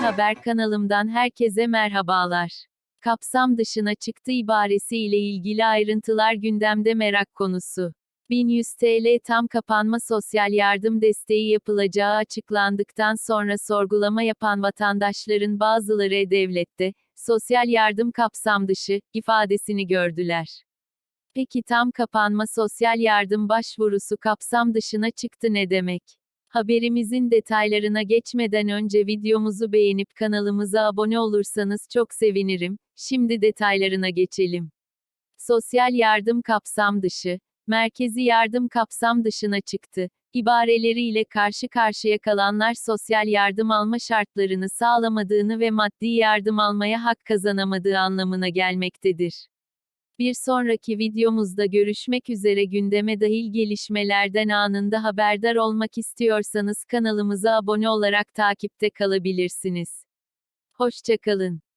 Haber kanalımdan herkese merhabalar. Kapsam dışına çıktı ibaresi ile ilgili ayrıntılar gündemde merak konusu. 1100 TL tam kapanma sosyal yardım desteği yapılacağı açıklandıktan sonra sorgulama yapan vatandaşların bazıları e-devlette, sosyal yardım kapsam dışı, ifadesini gördüler. Peki tam kapanma sosyal yardım başvurusu kapsam dışına çıktı ne demek? Haberimizin detaylarına geçmeden önce videomuzu beğenip kanalımıza abone olursanız çok sevinirim. Şimdi detaylarına geçelim. Sosyal yardım kapsam dışı, merkezi yardım kapsam dışına çıktı. İbareleriyle karşı karşıya kalanlar sosyal yardım alma şartlarını sağlamadığını ve maddi yardım almaya hak kazanamadığı anlamına gelmektedir. Bir sonraki videomuzda görüşmek üzere gündeme dahil gelişmelerden anında haberdar olmak istiyorsanız kanalımıza abone olarak takipte kalabilirsiniz. Hoşçakalın.